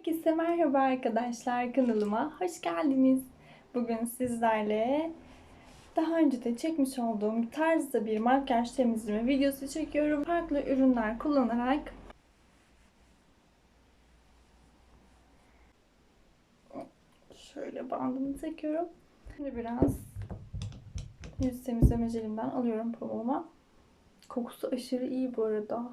Herkese merhaba arkadaşlar kanalıma hoş geldiniz. Bugün sizlerle daha önce de çekmiş olduğum tarzda bir makyaj temizleme videosu çekiyorum. Farklı ürünler kullanarak şöyle bandımı takıyorum. Şimdi biraz yüz temizleme jelimden alıyorum pamuğuma. Kokusu aşırı iyi bu arada.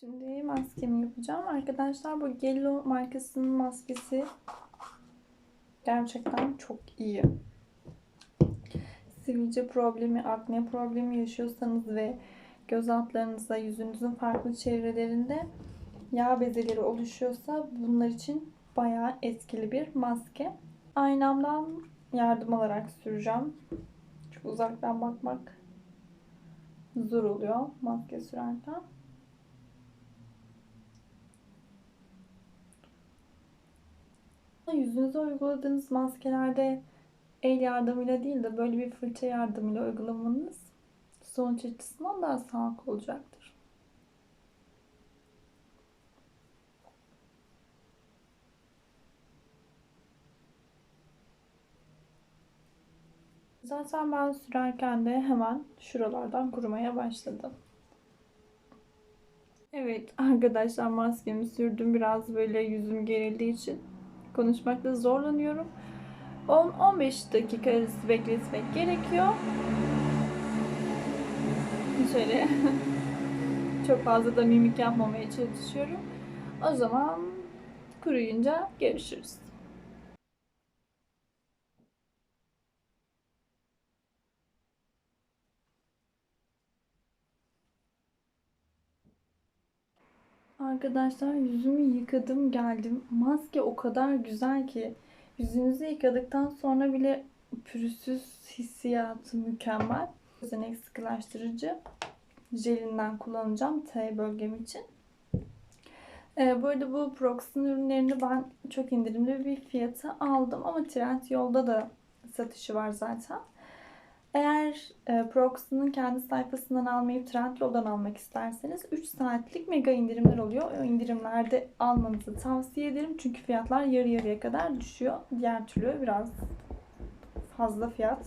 Şimdi maskemi yapacağım. Arkadaşlar bu Gello markasının maskesi gerçekten çok iyi. Sivilce problemi, akne problemi yaşıyorsanız ve göz altlarınızda, yüzünüzün farklı çevrelerinde yağ bezeleri oluşuyorsa bunlar için bayağı etkili bir maske. Aynamdan yardım alarak süreceğim. Çok uzaktan bakmak zor oluyor maske sürerken. Yüzünüze uyguladığınız maskelerde el yardımıyla değil de böyle bir fırça yardımıyla uygulamanız sonuç açısından daha sağlıklı olacaktır. Zaten ben sürerken de hemen şuralardan kurumaya başladı. Evet arkadaşlar maskemi sürdüm. Biraz böyle yüzüm gerildiği için konuşmakta zorlanıyorum. 10-15 dakika arası bekletmek gerekiyor. Şöyle çok fazla da mimik yapmamaya çalışıyorum. O zaman kuruyunca görüşürüz. Arkadaşlar yüzümü yıkadım geldim. Maske o kadar güzel ki yüzünüzü yıkadıktan sonra bile pürüzsüz hissiyatı mükemmel. Gözenek sıkılaştırıcı jelinden kullanacağım T bölgem için. Ee, bu arada bu Prox'un ürünlerini ben çok indirimli bir fiyata aldım ama Trendyol'da da satışı var zaten. Eğer e, Proxy'nin kendi sayfasından almayıp Trendyol'dan almak isterseniz 3 saatlik mega indirimler oluyor. O indirimlerde almanızı tavsiye ederim. Çünkü fiyatlar yarı yarıya kadar düşüyor. Diğer türlü biraz fazla fiyat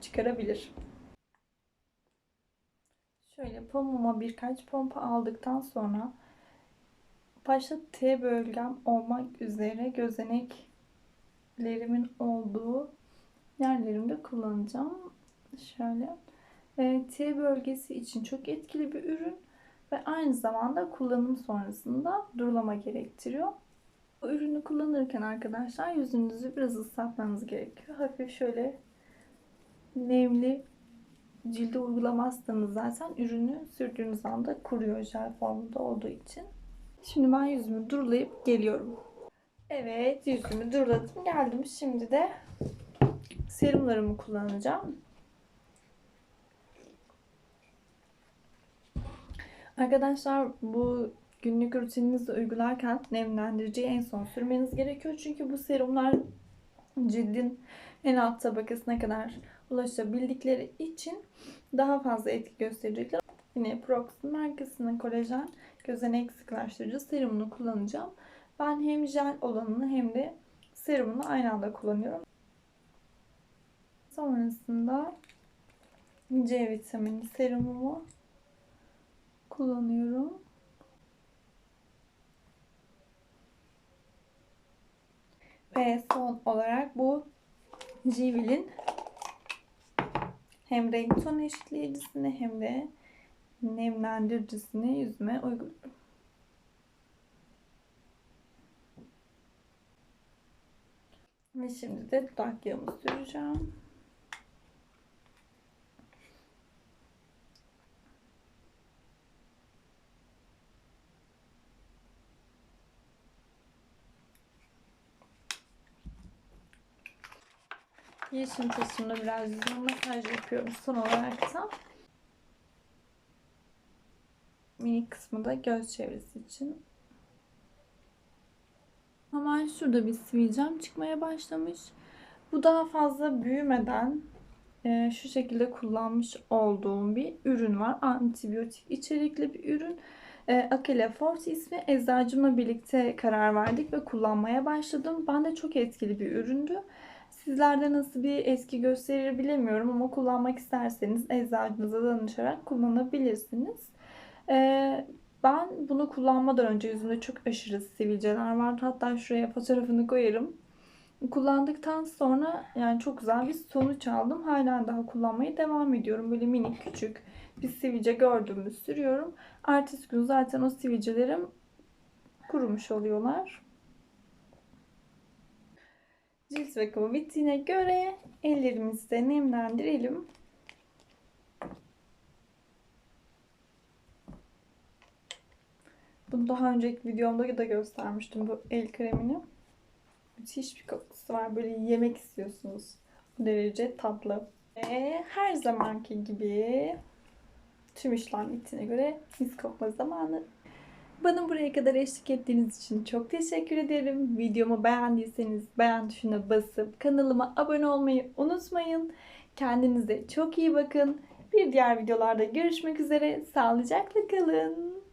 çıkarabilir. Şöyle pamuğuma birkaç pompa aldıktan sonra başta T bölgem olmak üzere gözeneklerimin olduğu yerlerimde kullanacağım. Şöyle. E, T bölgesi için çok etkili bir ürün ve aynı zamanda kullanım sonrasında durulama gerektiriyor. Bu ürünü kullanırken arkadaşlar yüzünüzü biraz ıslatmanız gerekiyor. Hafif şöyle nemli cilde uygulamazsanız zaten ürünü sürdüğünüz anda kuruyor jel formunda olduğu için. Şimdi ben yüzümü durulayıp geliyorum. Evet yüzümü duruladım geldim. Şimdi de serumlarımı kullanacağım. Arkadaşlar bu günlük rutininizi uygularken nemlendiriciyi en son sürmeniz gerekiyor. Çünkü bu serumlar cildin en alt tabakasına kadar ulaşabildikleri için daha fazla etki gösterecekler. Yine Prox markasının kolajen gözenek sıkılaştırıcı serumunu kullanacağım. Ben hem jel olanını hem de serumunu aynı anda kullanıyorum. Sonrasında C vitamini serumumu kullanıyorum. Ve son olarak bu Jivil'in hem renk ton eşitleyicisini hem de nemlendiricisini yüzüme uyguluyorum. Ve şimdi de dudak yağımı süreceğim. Yeşim taşımda biraz yüzüme masaj yapıyorum son olarak da. Minik kısmı da göz çevresi için. Hemen şurada bir sivilcem çıkmaya başlamış. Bu daha fazla büyümeden e, şu şekilde kullanmış olduğum bir ürün var. Antibiyotik içerikli bir ürün. E, Akele Force ismi eczacımla birlikte karar verdik ve kullanmaya başladım. Ben de çok etkili bir üründü. Sizlerde nasıl bir etki gösterir bilemiyorum ama kullanmak isterseniz eczacınıza danışarak kullanabilirsiniz. E, ben bunu kullanmadan önce yüzümde çok aşırı sivilceler vardı. Hatta şuraya fotoğrafını koyarım. Kullandıktan sonra yani çok güzel bir sonuç aldım. Halen daha kullanmaya devam ediyorum. Böyle minik küçük bir sivilce gördüğümü sürüyorum. Ertesi gün zaten o sivilcelerim kurumuş oluyorlar. Cilt bakımı bittiğine göre ellerimizi de nemlendirelim. Bunu daha önceki videomda da göstermiştim bu el kremini. Müthiş bir kokusu var. Böyle yemek istiyorsunuz. Bu derece tatlı. Ve her zamanki gibi tüm işlem bittiğine göre mis kokma zamanı. Bana buraya kadar eşlik ettiğiniz için çok teşekkür ederim. Videomu beğendiyseniz beğen tuşuna basıp kanalıma abone olmayı unutmayın. Kendinize çok iyi bakın. Bir diğer videolarda görüşmek üzere. Sağlıcakla kalın.